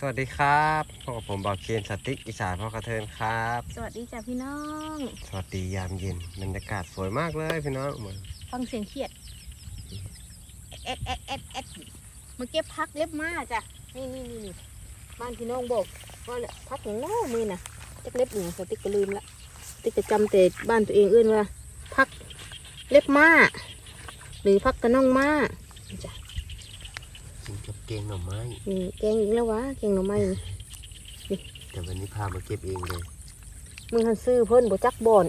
สวัสดีครับพบกับผมบอกเคนสติ๊กอีสานพ่อกระเทินครับ สวัสดีจ้ะพี่น้อง สวัสดียามเย็นบรรยากาศสวยมากเลยพี่น้องเหมือนฟังเสียงเขียดแอดแอดแอดแอดมาเก็บพักเล็บมาจ้ะนี่นี่นี่นี่บ้านพี่น้องบอกว่าพักอย่างน้อมือน่ะเล็กเล็บอย่างสติ๊กก็ลืมละสติ๊กก็จำแต่บ้านตัวเองเอื้อนว่าพักเล็บมาหรือพักกระน่องมาจ้ะ กินกับเกงหน่อไม้นี่แกงอีกแล้ววะแกงหน่อไม้นี่แต่วันนี้พามาเก็บเองเลยมึงหันซื้อเพิ่นบ่จักบ่อน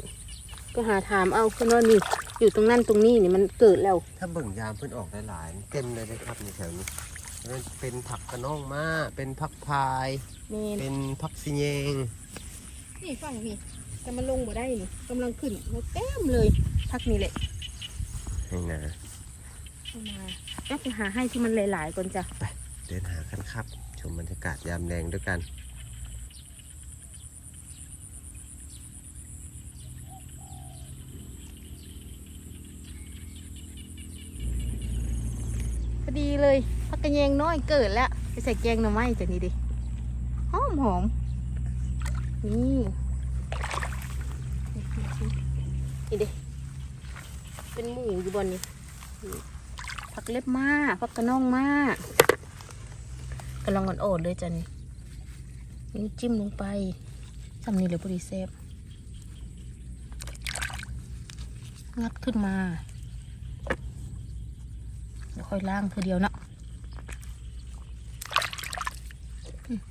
ก็หาถามเอาเพิ่นว่านี่อยู่ตรงนั้นตรงนี้นี่มันเกิดแล้ว ถ้าเบิ่งยามเพิ่นออกหลายๆเต็มเลยนะครับในแถวนี้มันเป็นผักกระน้องมาเป็นผักพายเมนเป็นผักซีเยงนี่ฟังนี่แต่มันลงบ่ได้นี่กำลังขึ้นแล้วเต็มเลยพักนี่แหละนี่นะ เอามาแป๊บหาให้ที่มันหลายๆก่อนจ้ะเดินหากันครับ ชมบรรยากาศยามแดงด้วยกันพอดีเลยพักกระแยงน้อยเกิดแล้ว ไปใส่แกงหน่อไม้จ้ะนี่ดิหอมหอมนี่นี่ดิเป็นหมูอยู่บนนี้นี่ ผักเล็บมาผักกระน่องมากำลังอ่อนๆเลยจ้ะนี่นี่จิ้มลงไปทำนี่เลยพอดีเซฟงัดขึ้นมาเดี๋ยวค่อยล้างคือเดียวเนาะ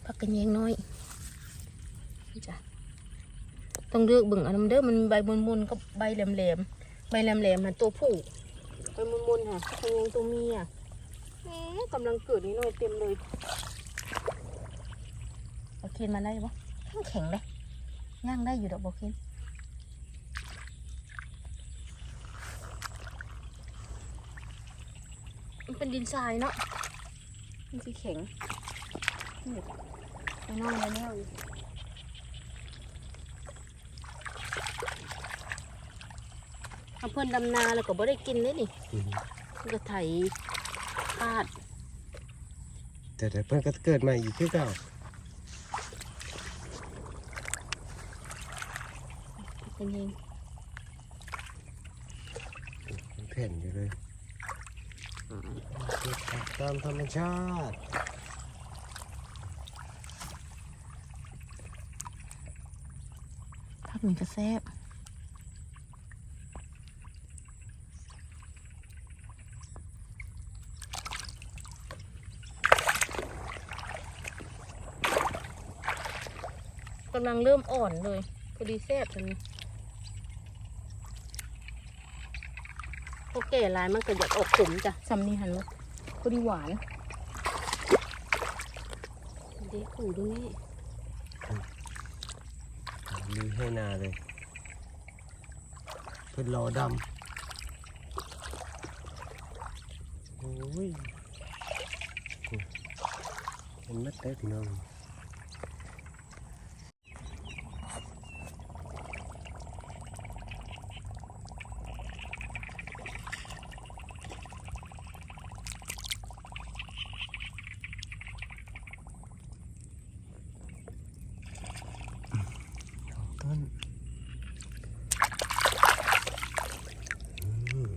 พักกันเยงน้อยจ้ะต้องเลือกบิ่งอันนั้นเด้อมันใบมุนๆกับใบแหลมๆใบแหลมๆมันตัวผู้ ใบมุนๆค่ะพักกังตัวเมียแหมกำลังเกิดนิดหน่อยเต็มเลยเอเคนมาได้ปะแข็งเลยย่างได้อยู่ดอกบอเคนมันเป็นดินทรายเนาะมันสีแข็งนี่ไอ้น้องไอ้แนวอยู่ เพื่อนดำนาแล้วก็บ่ได้กินเลยนี่มันก็ไถคาด แต่เดี๋ยวเพิ่นก็เกิดใหม่อีกคือเก่าเป็นยังเป็นแผ่นอยู่เลยเก็บผักตามธรรมชาติพักหนึ่งจะแซ่บำลังเริ่มอ่อนเลยพอดีแซ่บทันพอแก่หลายมันก็อยากออกขมจ้ะซัมนี่หันมาพอดีหวานเด็กหูดูนี่ลุยให้นาเลยเพิ่นรอดำโอ้ยเห็นมัดได้พี่น้องต้นอืม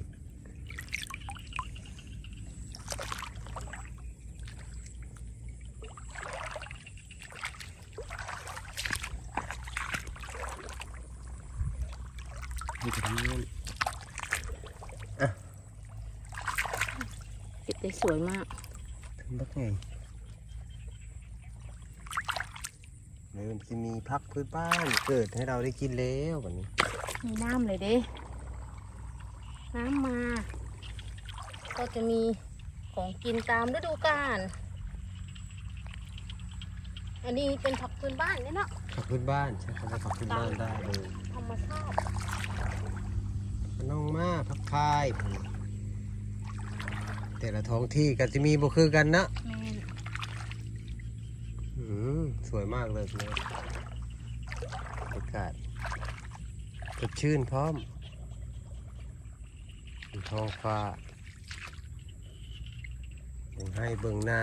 นี่จะทำ เงินเก็บได้สวยมากทำบักไงเดี๋ยวมันจะมีพักพื้นบ้านเกิดให้เราได้กินแล้วแบบนี้มีน้ำเลยเด้ น้ำมา ก็จะมีของกินตามฤดูกาล อันนี้เป็นผักพื้นบ้านเนี่ยเนาะผักพื้นบ้านใช่คำว่าผักพื้นบ้านได้เลย ธรรมชาติ น้องมาพักพาย แต่ละท้องที่ก็จะมีบ่คือกันนะแมนอืมสวยมากเลยเนี่ยบรรยากาศสดชื่นพร้อมท้องฟ้ายังให้เบิ่งหน้า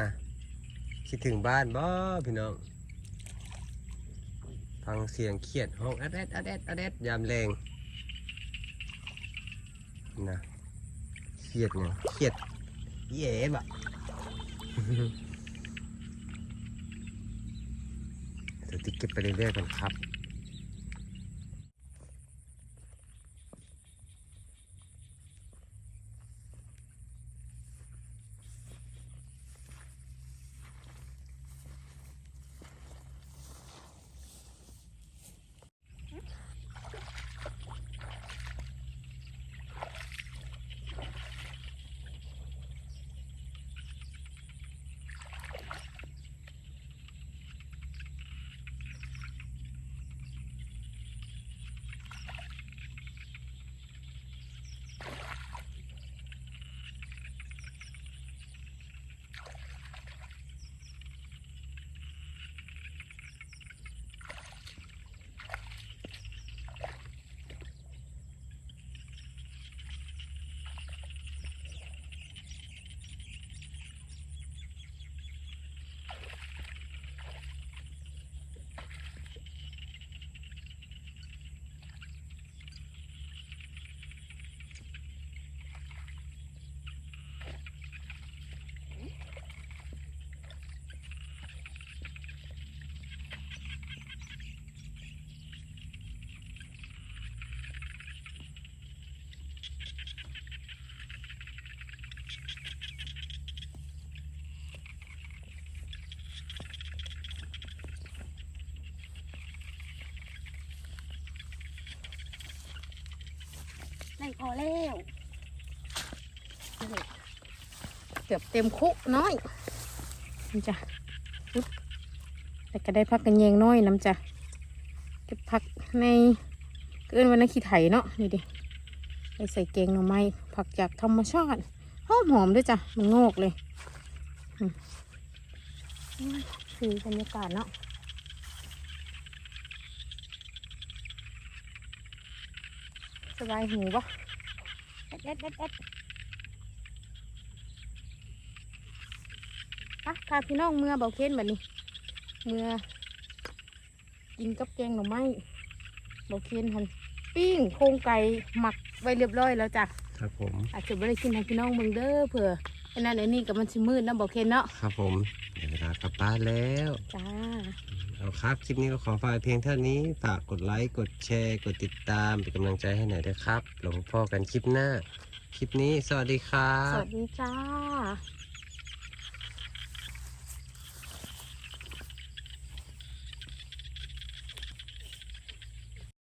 คิดถึงบ้านบ่พี่น้อง ฟังเสียงเครียดห้องอดแอดอดแอดอดแอดยามแรง นะเครียดเนี่ยเครียดเย่บะเดี๋ยวติ๊กเก็บไปเรื่อยๆกันครับ พอแล้วเกือบเต็มคุน้อยนี่จ้ะอุ๊ยแต่ก็ได้พักกันแยงน้อยน้ำจ้ะเก็บผักในเกินวันนักขี้ไถเนาะนี่ดิไปใส่แกงหน่อไม้ผักจากธรรมชาติหอมหอมๆด้วยจ้ะมันงอกเลยอืมอืมคือบรรยากาศเนาะ สบายหูปะเอ็ดเอ็ดเอ็ดเอ็ดไปพาพี่น้องเมื่อเบาเค้นแบบนี้ เมื่อกินกับแกงหน่อไม้เบาเค้นหันปิ้งโครงไก่หมักไว้เรียบร้อยแล้วจ้ะครับผมอาจจะไม่ได้กินทางพี่น้องเมืองเด้อเผื่อ ไอ้นั่นไอ้นี่กับมันชิมืดนะเบาเค้นเนาะครับผมเดี๋ยวเวลากลับบ้านแล้ว จ้า เอาครับ คลิปนี้ก็ขอฝากเพียงเท่านี้ฝากกดไลค์กดแชร์ กดติดตามเป็นกำลังใจให้หน่อยด้วยครับเราพบกันคลิปหน้า คลิปนี้สวัสดีครัสบ วัสดีจ้า